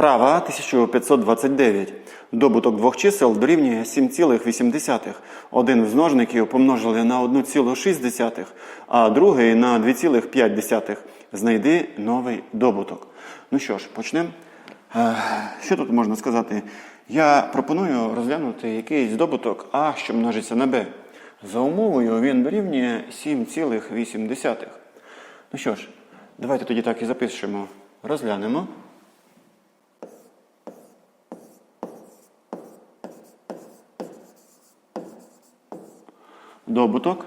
Вправа 1529. Добуток двох чисел дорівнює 7,8. Один з множників помножили на 1,6, а другий на 2,5. Знайди новий добуток. Ну що ж, почнемо. Е, Що тут можна сказати? Я пропоную розглянути якийсь добуток А, що множиться на Б. За умовою він дорівнює 7,8. Ну що ж, давайте тоді так і запишемо. Розглянемо. Добуток.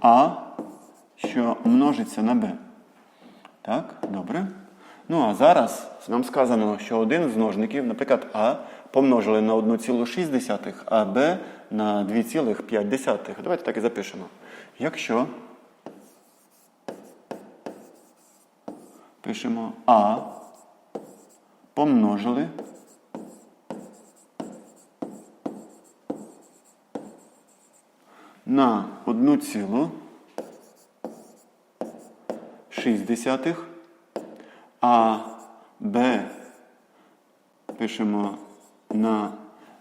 А, що множиться на Б. Так, добре. Ну а зараз нам сказано, що один з множників, наприклад, А, помножили на 1,6, а Б на 2,5. Давайте так і запишемо. Якщо пишемо А помножили на 1,6, а Б пишемо на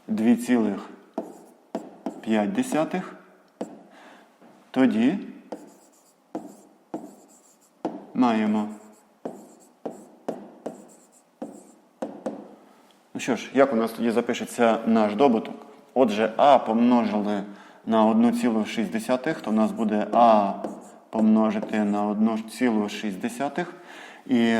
2,5, тоді маємо. Ну що ж, як у нас тоді запишеться наш добуток? Отже, А помножили на 1,6, то в нас буде А помножити на 1,6. І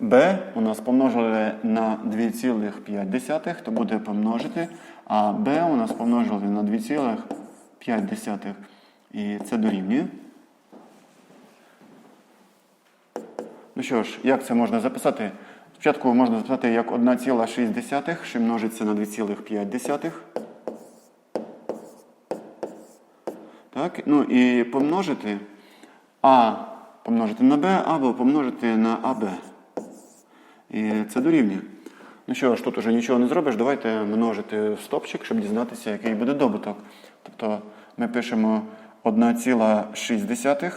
Б у нас помножили на 2,5, то буде помножити, а Б у нас помножили на 2,5. І це дорівнює. Ну що ж, як це можна записати? Спочатку можна записати як 1,6, що множиться на 2,5. Так, ну і помножити А помножити на Б або помножити на АБ. І це дорівнює. Ну що ж, тут уже нічого не зробиш, давайте множити в стопчик, щоб дізнатися, який буде добуток. Тобто ми пишемо 1,6.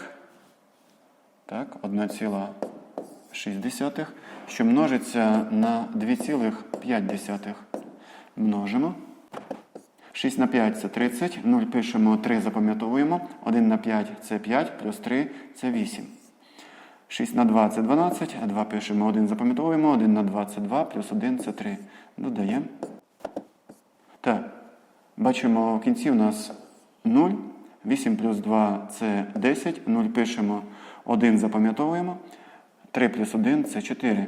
Так, 1,6, що множиться на 2,5. Множимо. 6 на 5 це 30, 0 пишемо 3, запам'ятовуємо. 1 на 5 це 5, плюс 3 це 8. 6 на 2 це 12, 2 пишемо 1, запам'ятовуємо. 1 на 2 це 2, плюс 1 це 3. Додаємо. Так, бачимо в кінці у нас 0. 8 плюс 2 це 10. 0 пишемо 1, запам'ятовуємо. 3 плюс 1 це 4.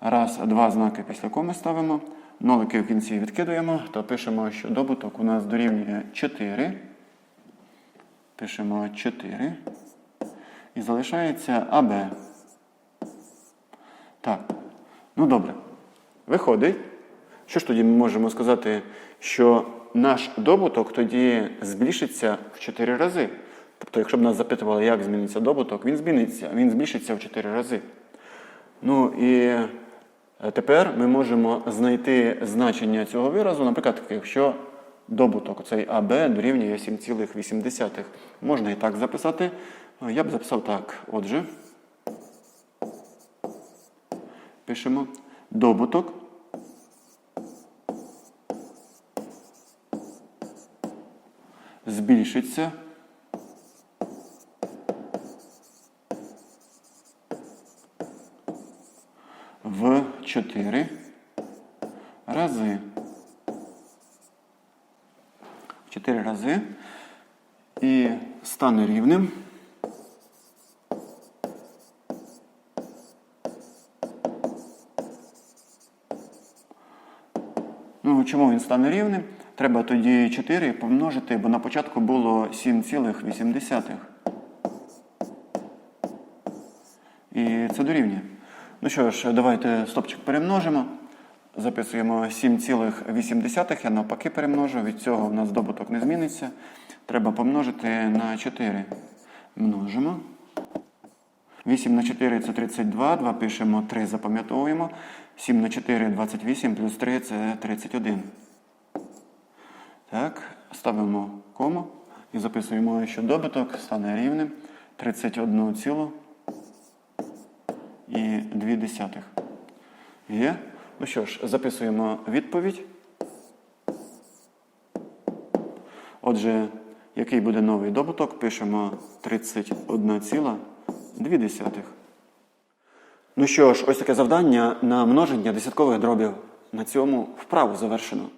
Раз, два знаки після коми ставимо. Нолики в кінці відкидуємо, то пишемо, що добуток у нас дорівнює 4. Пишемо 4. І залишається АБ. Так. Ну добре. Виходить. Що ж тоді ми можемо сказати, що наш добуток тоді збільшиться в 4 рази. Тобто, якщо б нас запитували, як зміниться добуток, він зміниться, він збільшиться в 4 рази. Ну і тепер ми можемо знайти значення цього виразу, наприклад, якщо добуток цей АБ дорівнює 7,8. Можна і так записати. Я б записав так. Отже, пишемо добуток. Збільшиться в 4 рази. В 4 рази і стане рівним. Ну, чому він стане рівним? Треба тоді 4 помножити, бо на початку було 7,8. І це дорівнює. Ну що ж, давайте стопчик перемножимо. Записуємо 7,8. Я навпаки перемножу. Від цього у нас добуток не зміниться. Треба помножити на 4. Множимо. 8 на 4 це 32. 2 пишемо 3, запам'ятовуємо. 7 на 4 28, плюс 3 це 31. Так, ставимо кому і записуємо, що добиток стане рівним 31,8. 2,2. Є? Ну що ж, записуємо відповідь. Отже, який буде новий добуток, пишемо 31,2. Ну що ж, ось таке завдання на множення десяткових дробів. На цьому вправу завершено.